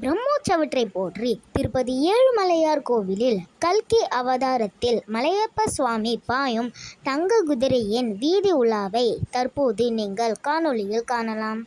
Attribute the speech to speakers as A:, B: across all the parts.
A: பிரம்மோற்சவற்றை போற்றி திருப்பதி ஏழுமலையார் கோவிலில் கல்கி அவதாரத்தில் மலையப்ப சுவாமி பாயும் தங்க குதிரையின் வீதி உலாவை தற்போது நீங்கள் காணொளியில் காணலாம்.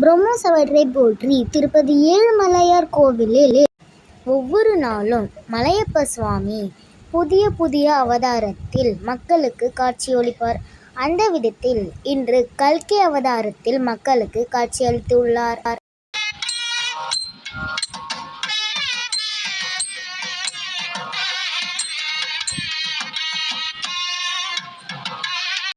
A: பிரம்மோற்சவற்றை போற்றி திருப்பதி ஏழுமலையார் கோவிலில் ஒவ்வொரு நாளும் மலையப்ப சுவாமி புதிய புதிய அவதாரத்தில் மக்களுக்கு காட்சியளிப்பார் அந்த விதத்தில் இன்று கல்கி அவதாரத்தில் மக்களுக்கு காட்சியளித்துள்ளார்